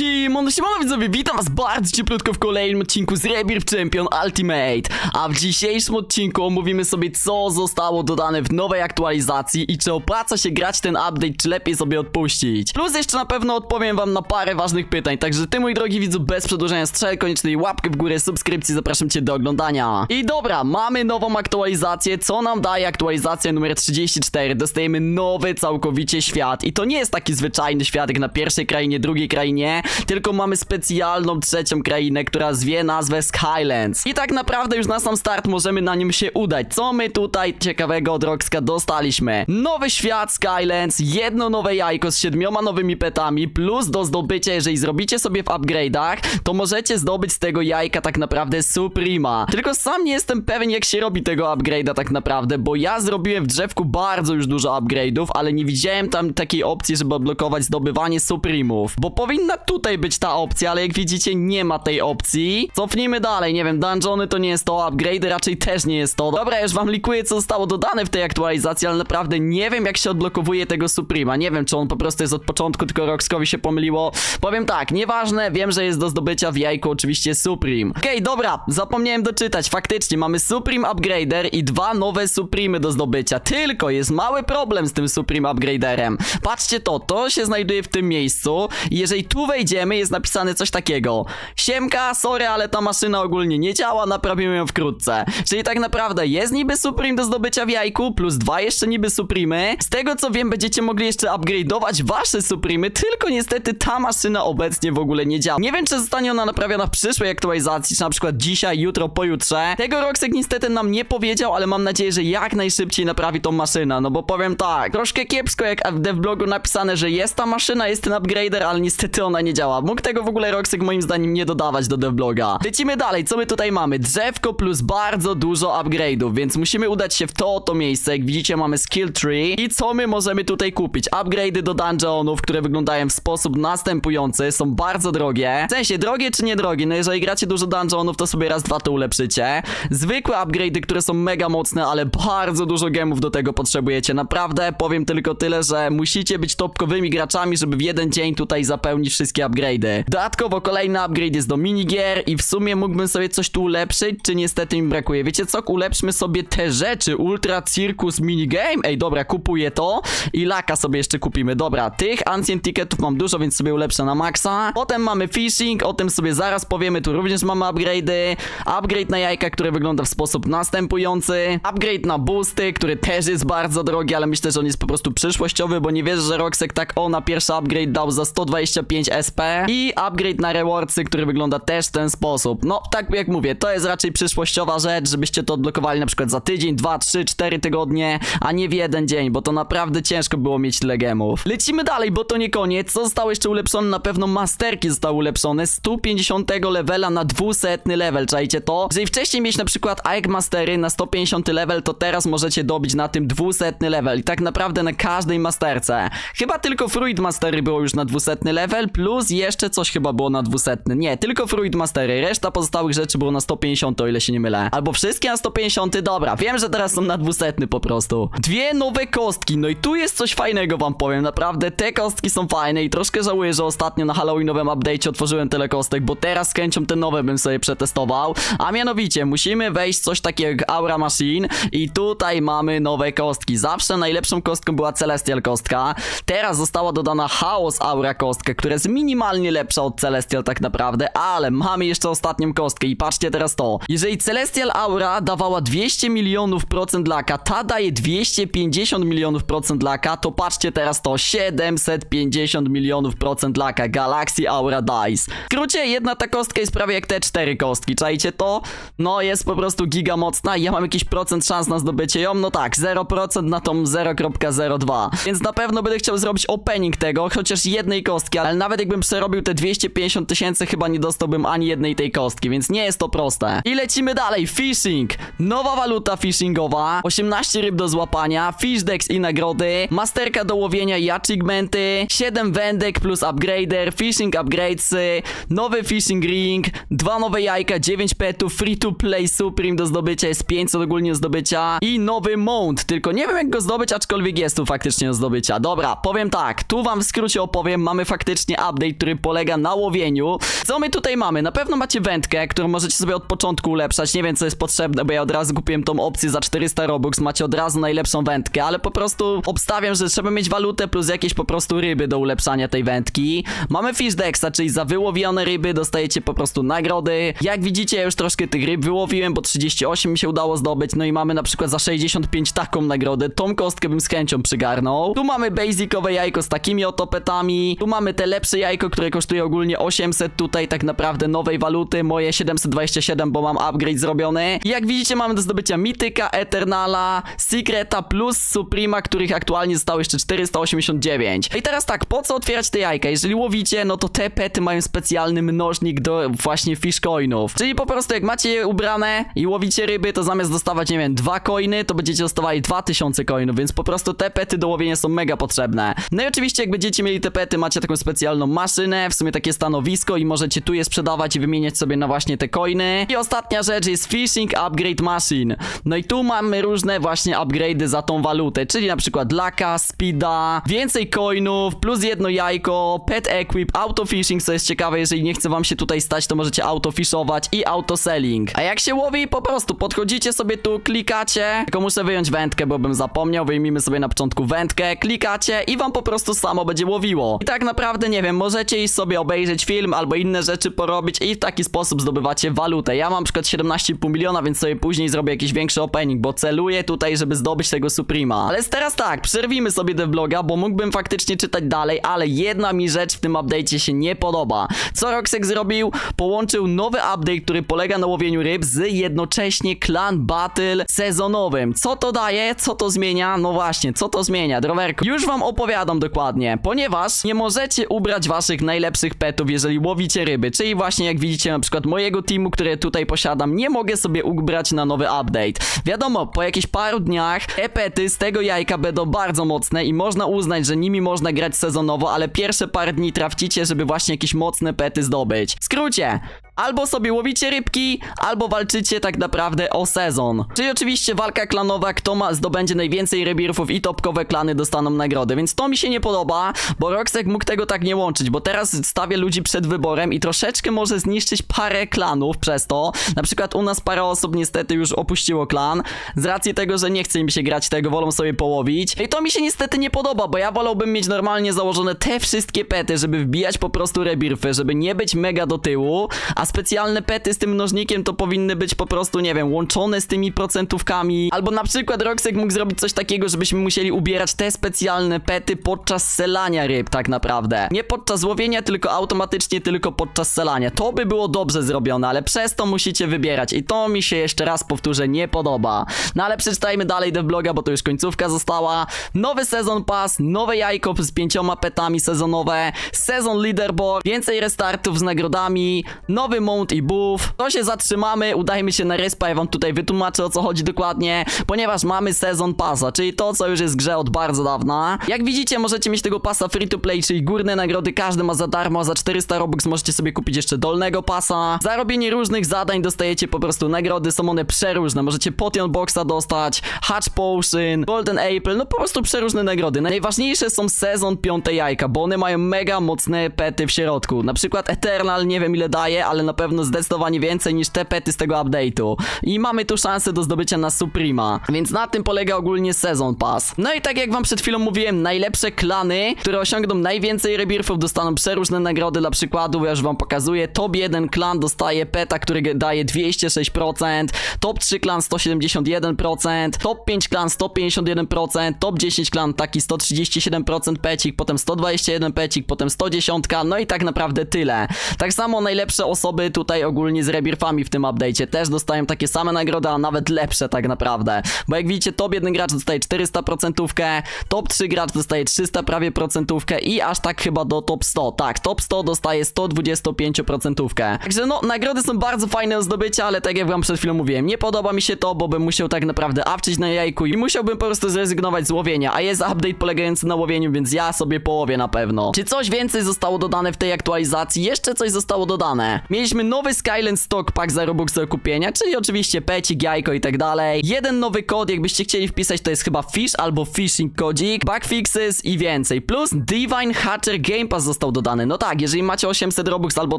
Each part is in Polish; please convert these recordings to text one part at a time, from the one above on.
Simon, siemano widzowie, witam was bardzo cieplutko w kolejnym odcinku z Rebirth Champion Ultimate. A w dzisiejszym odcinku omówimy sobie co zostało dodane w nowej aktualizacji I czy opłaca się grać ten update, czy lepiej sobie odpuścić. Plus jeszcze na pewno odpowiem wam na parę ważnych pytań Także ty mój drogi widzu, bez przedłużenia strzel koniecznie łapkę w górę, subskrypcji, zapraszam cię do oglądania. I dobra, mamy nową aktualizację, co nam daje aktualizacja numer 34 Dostajemy nowy całkowicie świat I to nie jest taki zwyczajny świat jak na pierwszej krainie, drugiej krainie Tylko mamy specjalną trzecią krainę, która zwie nazwę Skylands. I tak naprawdę już na sam start możemy na nim się udać. Co my tutaj ciekawego od Roxka dostaliśmy? Nowy świat Skylands, jedno nowe jajko z siedmioma nowymi petami Plus do zdobycia, jeżeli zrobicie sobie w upgrade'ach To możecie zdobyć z tego jajka tak naprawdę Suprema. Tylko sam nie jestem pewien jak się robi tego upgrade'a tak naprawdę Bo ja zrobiłem w drzewku bardzo już dużo upgrade'ów Ale nie widziałem tam takiej opcji, żeby odblokować zdobywanie Supremów. Bo powinna tutaj być ta opcja, ale jak widzicie nie ma tej opcji. Cofnijmy dalej, nie wiem, dungeony to nie jest to, upgrade raczej też nie jest to. Dobra, już wam likuję co zostało dodane w tej aktualizacji, ale naprawdę nie wiem jak się odblokowuje tego Suprema. Nie wiem czy on po prostu jest od początku, tylko Roxkowi się pomyliło. Powiem tak, nieważne, wiem, że jest do zdobycia w jajku oczywiście Supreme. Okej, dobra, zapomniałem doczytać, faktycznie mamy Supreme Upgrader i dwa nowe Supremy do zdobycia. Tylko jest mały problem z tym Supreme Upgraderem. Patrzcie to, to się znajduje w tym miejscu. I jeżeli tu wejdziemy jest napisane coś takiego. Siemka, sorry, ale ta maszyna ogólnie nie działa, naprawimy ją wkrótce. Czyli tak naprawdę jest niby Supreme do zdobycia w jajku, plus dwa jeszcze niby Supremy Z tego co wiem będziecie mogli jeszcze upgrade'ować wasze Supremy, tylko niestety ta maszyna obecnie w ogóle nie działa. Nie wiem czy zostanie ona naprawiona w przyszłej aktualizacji, czy na przykład dzisiaj, jutro, pojutrze. Tego Roxek niestety nam nie powiedział, ale mam nadzieję, że jak najszybciej naprawi tą maszynę No bo powiem tak, troszkę kiepsko jak w devblogu napisane, że jest ta maszyna, jest ten upgrader, ale niestety ona nie działa. Mógł tego w ogóle Roxek moim zdaniem nie dodawać do devbloga. Lecimy dalej, co my tutaj mamy? Drzewko plus bardzo dużo upgrade'ów, więc musimy udać się w to oto miejsce. Jak widzicie mamy skill tree. I co my możemy tutaj kupić? Upgrade'y do dungeonów, które wyglądają w sposób następujący. Są bardzo drogie. W sensie, drogie czy nie drogie? No jeżeli gracie dużo dungeonów, to sobie raz, dwa to ulepszycie. Zwykłe upgrade'y, które są mega mocne, ale bardzo dużo gemów do tego potrzebujecie. Naprawdę, powiem tylko tyle, że musicie być topkowymi graczami, żeby w jeden dzień tutaj zapełnić wszystkie upgrade'y. Dodatkowo kolejny upgrade jest do minigier i w sumie mógłbym sobie coś tu ulepszyć, czy niestety mi brakuje? Wiecie co? Ulepszmy sobie te rzeczy. Ultra Circus Minigame? Ej, dobra, kupuję to i laka sobie jeszcze kupimy. Dobra, tych Ancient Ticketów mam dużo, więc sobie ulepszę na maksa. Potem mamy Fishing, o tym sobie zaraz powiemy Tu również mamy upgrade'y. Upgrade na jajka, które wygląda w sposób następujący. Upgrade na boosty, który też jest bardzo drogi, ale myślę, że on jest po prostu przyszłościowy Bo nie wierzę, że Roxek tak o na pierwszy upgrade dał za 125 SP I upgrade na rewardsy, który wygląda też w ten sposób No, tak jak mówię, to jest raczej przyszłościowa rzecz Żebyście to odblokowali na przykład za tydzień, dwa, trzy, cztery tygodnie A nie w jeden dzień, bo to naprawdę ciężko było mieć tyle gemów Lecimy dalej, bo to nie koniec Co zostało jeszcze ulepszone? Na pewno masterki zostały ulepszone z 150 levela na 200 level, czajcie to? Jeżeli wcześniej mieć na przykład Ike Mastery na 150 level, to teraz możecie dobić na tym 200 level I tak naprawdę na każdej masterce Chyba tylko Fruit Mastery było już na 200 level, plus jeszcze coś chyba było na 200 Nie, tylko Fruit Mastery, reszta pozostałych rzeczy było na 150, o ile się nie mylę. Albo wszystkie na 150, dobra, wiem, że teraz są na 200 po prostu. Dwie nowe kostki, no i tu jest coś fajnego wam powiem, naprawdę te kostki są fajne i troszkę żałuję, że ostatnio na Halloweenowym update'cie otworzyłem tyle kostek, bo teraz z chęcią te nowe bym sobie przetestował. A mianowicie, musimy wejść coś takiego jak Aura Machine i tutaj mamy nowe kostki. Zawsze najlepszą kostką była Celestial kostka. Teraz została dodana Chaos Aura kostka, która jest minimalnie lepsza od Celestial tak naprawdę Ale mamy jeszcze ostatnią kostkę i patrzcie teraz to. Jeżeli Celestial Aura dawała 200 milionów procent laka, ta daje 250 milionów procent laka To patrzcie teraz to, 750 milionów procent laka Galaxy Aura Dice. W skrócie, jedna ta kostka jest prawie jak te cztery kostki, czajcie to? No jest po prostu giga mocna ja mam jakiś procent szans na zdobycie ją, no tak, 0% na tą 0.02 Więc na pewno będę chciał zrobić opening tego, chociaż jednej kostki, ale nawet jakbym przerobił te 250 tysięcy, chyba nie dostałbym ani jednej tej kostki, więc nie jest to proste. I lecimy dalej, fishing, nowa waluta fishingowa, 18 ryb do złapania, fish decks i nagrody, masterka do łowienia i achievementy, 7 wędek plus upgrader, fishing upgradesy, nowy fishing ring, dwa nowe jajka, 9 petów, free to play supreme do zdobycia, jest 500 ogólnie do zdobycia i nowy mount, tylko nie wiem jak go zdobyć, aczkolwiek jest tu faktycznie do zdobycia. Dobra, powiem tak, tu wam w skrócie opowiem, mamy faktycznie update update, który polega na łowieniu. Co my tutaj mamy? Na pewno macie wędkę, którą możecie sobie od początku ulepszać. Nie wiem, co jest potrzebne, bo ja od razu kupiłem tą opcję za 400 Robux. Macie od razu najlepszą wędkę, ale po prostu obstawiam, że trzeba mieć walutę plus jakieś po prostu ryby do ulepszania tej wędki. Mamy Fish Dexa, czyli za wyłowione ryby dostajecie po prostu nagrody. Jak widzicie, ja już troszkę tych ryb wyłowiłem, bo 38 mi się udało zdobyć. No i mamy na przykład za 65 taką nagrodę. Tą kostkę bym z chęcią przygarnął. Tu mamy basicowe jajko z takimi oto petami. Tu mamy te lepsze jajko, które kosztuje ogólnie 800 tutaj tak naprawdę nowej waluty. Moje 727, bo mam upgrade zrobiony. I jak widzicie mamy do zdobycia Mityka, Eternala, Secreta plus Suprema, których aktualnie zostało jeszcze 489. I teraz tak, po co otwierać te jajka? Jeżeli łowicie, no to te pety mają specjalny mnożnik do właśnie fish coinów. Czyli po prostu jak macie je ubrane i łowicie ryby, to zamiast dostawać, nie wiem, dwa coiny, to będziecie dostawali 2000 coinów, więc po prostu te pety do łowienia są mega potrzebne. No i oczywiście jak będziecie mieli te pety, macie taką specjalną maszynę, w sumie takie stanowisko i możecie tu je sprzedawać i wymieniać sobie na właśnie te coiny. I ostatnia rzecz jest Fishing Upgrade Machine. No i tu mamy różne właśnie upgrade'y za tą walutę, czyli na przykład laka, speeda, więcej coinów, plus jedno jajko, pet equip, autofishing, co jest ciekawe, jeżeli nie chce wam się tutaj stać, to możecie autofishować i autoselling. A jak się łowi, po prostu podchodzicie sobie tu, klikacie, tylko muszę wyjąć wędkę, bo bym zapomniał, wyjmijmy sobie na początku wędkę, klikacie i wam po prostu samo będzie łowiło. I tak naprawdę, nie wiem, możecie iść sobie obejrzeć film albo inne rzeczy porobić i w taki sposób zdobywacie walutę. Ja mam przykład 17,5 miliona, więc sobie później zrobię jakiś większy opening, bo celuję tutaj, żeby zdobyć tego Suprema. Ale teraz tak, przerwijmy sobie devloga, bo mógłbym faktycznie czytać dalej, ale jedna mi rzecz w tym update'cie się nie podoba. Co Roxek zrobił? Połączył nowy update, który polega na łowieniu ryb z jednocześnie Clan Battle sezonowym. Co to daje? Co to zmienia? No właśnie, co to zmienia? Drowerku, już wam opowiadam dokładnie, ponieważ nie możecie ubrać waszych najlepszych petów, jeżeli łowicie ryby, czyli właśnie jak widzicie na przykład mojego teamu, które tutaj posiadam, nie mogę sobie ubrać na nowy update. Wiadomo, po jakichś paru dniach te pety z tego jajka będą bardzo mocne i można uznać, że nimi można grać sezonowo, ale pierwsze parę dni trafcicie, żeby właśnie jakieś mocne pety zdobyć. W skrócie, Albo sobie łowicie rybki, albo walczycie tak naprawdę o sezon. Czyli oczywiście walka klanowa, kto ma, zdobędzie najwięcej rebirfów i topkowe klany dostaną nagrody, więc to mi się nie podoba, bo Roxek mógł tego tak nie łączyć, bo teraz stawia ludzi przed wyborem i troszeczkę może zniszczyć parę klanów przez to. Na przykład u nas parę osób niestety już opuściło klan, z racji tego, że nie chce im się grać tego, wolą sobie połowić. I to mi się niestety nie podoba, bo ja wolałbym mieć normalnie założone te wszystkie pety, żeby wbijać po prostu rebirfy, żeby nie być mega do tyłu, a specjalne pety z tym mnożnikiem to powinny być po prostu, nie wiem, łączone z tymi procentówkami. Albo na przykład Roxek mógł zrobić coś takiego, żebyśmy musieli ubierać te specjalne pety podczas selania ryb, tak naprawdę. Nie podczas łowienia, tylko automatycznie tylko podczas selania. To by było dobrze zrobione, ale przez to musicie wybierać. I to mi się jeszcze raz powtórzę, nie podoba. No ale przeczytajmy dalej devloga, bo to już końcówka została. Nowy sezon pass, nowe jajko z pięcioma petami sezonowe, sezon leaderboard, więcej restartów z nagrodami, nowy mount i buff. To się zatrzymamy, udajmy się na respa, ja wam tutaj wytłumaczę o co chodzi dokładnie, ponieważ mamy sezon pasa, czyli to co już jest w grze od bardzo dawna. Jak widzicie możecie mieć tego pasa free to play, czyli górne nagrody każdy ma za darmo, a za 400 robux możecie sobie kupić jeszcze dolnego pasa. Za robienie różnych zadań dostajecie po prostu nagrody, są one przeróżne, możecie potion boxa dostać, hatch potion, golden apple, no po prostu przeróżne nagrody. Najważniejsze są sezon piąte jajka, bo one mają mega mocne pety w środku. Na przykład Eternal nie wiem ile daje, ale na pewno zdecydowanie więcej niż te pety z tego update'u. I mamy tu szansę do zdobycia na Suprema, więc na tym polega ogólnie sezon pass. No i tak jak wam przed chwilą mówiłem, najlepsze klany, które osiągną najwięcej rebirfów dostaną przeróżne nagrody, dla przykładu ja już wam pokazuję, top 1 klan dostaje peta, który daje 206%, top 3 klan 171%, top 5 klan 151%, top 10 klan taki 137% pecik, potem 121 pecik, potem 110, no i tak naprawdę tyle. Tak samo najlepsze osoby tutaj ogólnie z rebirfami w tym update'cie też dostają takie same nagrody, a nawet lepsze tak naprawdę. Bo jak widzicie, top 1 gracz dostaje 400%, top 3 gracz dostaje 300 prawie procentówkę i aż tak chyba do top 100. Tak, top 100 dostaje 125%. Także no, nagrody są bardzo fajne do zdobycia, ale tak jak wam przed chwilą mówiłem, nie podoba mi się to, bo bym musiał tak naprawdę awczyć na jajku i musiałbym po prostu zrezygnować z łowienia, a jest update polegający na łowieniu, więc ja sobie połowię na pewno. Czy coś więcej zostało dodane w tej aktualizacji? Jeszcze coś zostało dodane. Mieliśmy nowy Skyland Stock Pack za Robux do kupienia, czyli oczywiście pecik, jajko i tak dalej. Jeden nowy kod, jakbyście chcieli wpisać, to jest chyba Fish albo Fishing kodzik, bug fixes i więcej. Plus Divine Hatcher Game Pass został dodany. No tak, jeżeli macie 800 Robux albo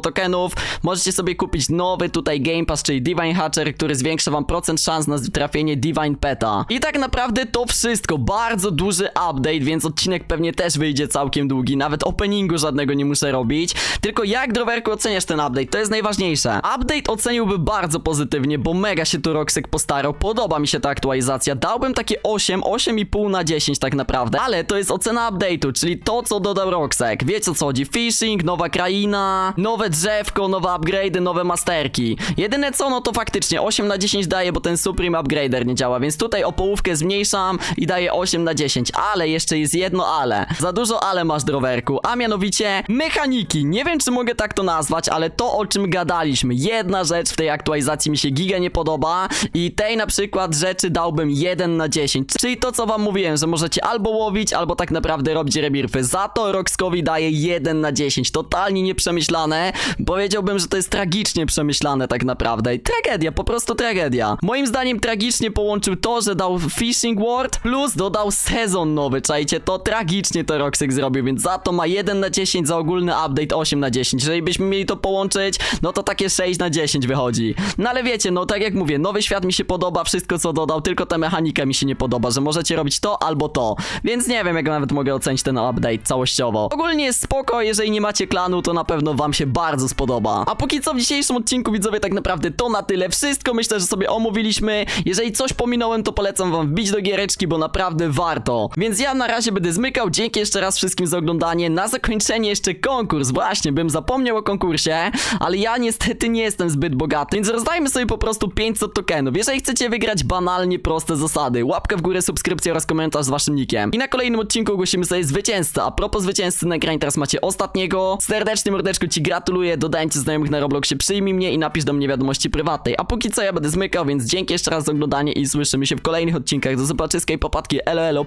tokenów, możecie sobie kupić nowy tutaj Game Pass, czyli Divine Hatcher, który zwiększa wam procent szans na trafienie Divine Peta. I tak naprawdę to wszystko. Bardzo duży update, więc odcinek pewnie też wyjdzie całkiem długi. Nawet openingu żadnego nie muszę robić. Tylko jak, Drowerku, oceniasz ten update? To jest najważniejsze. Update oceniłby bardzo pozytywnie, bo mega się tu Roxek postarał. Podoba mi się ta aktualizacja. Dałbym takie 8, 8,5 na 10 tak naprawdę. Ale to jest ocena update'u, czyli to, co dodał Roxek. Wiecie o co chodzi? Fishing, nowa kraina, nowe drzewko, nowe upgrade'y, nowe masterki. Jedyne co, no to faktycznie 8 na 10 daje, bo ten Supreme Upgrader nie działa, więc tutaj o połówkę zmniejszam i daję 8 na 10. Ale jeszcze jest jedno ale. Za dużo ale masz, Drowerku, a mianowicie mechaniki. Nie wiem, czy mogę tak to nazwać, ale to, o czym gadaliśmy. Jedna rzecz w tej aktualizacji mi się giga nie podoba i tej na przykład rzeczy dałbym 1 na 10. Czyli to, co wam mówiłem, że możecie albo łowić, albo tak naprawdę robić rebirfy. Za to Roxkowi daje 1 na 10. Totalnie nieprzemyślane. Powiedziałbym, że to jest tragicznie przemyślane tak naprawdę. I tragedia, po prostu tragedia. Moim zdaniem tragicznie połączył to, że dał Fishing World plus dodał sezon nowy, czajcie, to tragicznie to Roxek zrobił, więc za to ma 1 na 10, za ogólny update 8 na 10. Jeżeli byśmy mieli to połączyć, no to takie 6 na 10 wychodzi. No ale wiecie, no tak jak mówię, nowy świat mi się podoba, wszystko co dodał, tylko ta mechanika mi się nie podoba, że możecie robić to albo to. Więc nie wiem, jak nawet mogę ocenić ten update całościowo. Ogólnie jest spoko, jeżeli nie macie klanu, to na pewno wam się bardzo spodoba. A póki co w dzisiejszym odcinku, widzowie, tak naprawdę to na tyle. Wszystko myślę, że sobie omówiliśmy. Jeżeli coś pominąłem, to polecam wam wbić do giereczki, bo naprawdę warto. Więc ja na razie będę zmykał. Dzięki jeszcze raz wszystkim za oglądanie. Na zakończenie jeszcze konkurs. Właśnie, bym zapomniał o konkursie, ale ja niestety nie jestem zbyt bogaty, więc rozdajmy sobie po prostu 500 tokenów. Jeżeli chcecie wygrać banalnie proste zasady, łapka w górę, subskrypcja oraz komentarz z waszym nickiem. I na kolejnym odcinku ogłosimy sobie zwycięzcę. A propos zwycięzcy na ekranie teraz macie ostatniego. Serdecznie mordeczko ci gratuluję, dodajcie znajomych na Robloxie, przyjmij mnie i napisz do mnie wiadomości prywatnej. A póki co ja będę zmykał, więc dzięki jeszcze raz za oglądanie i słyszymy się w kolejnych odcinkach. Do zobaczyska i popatki. Elo, elo!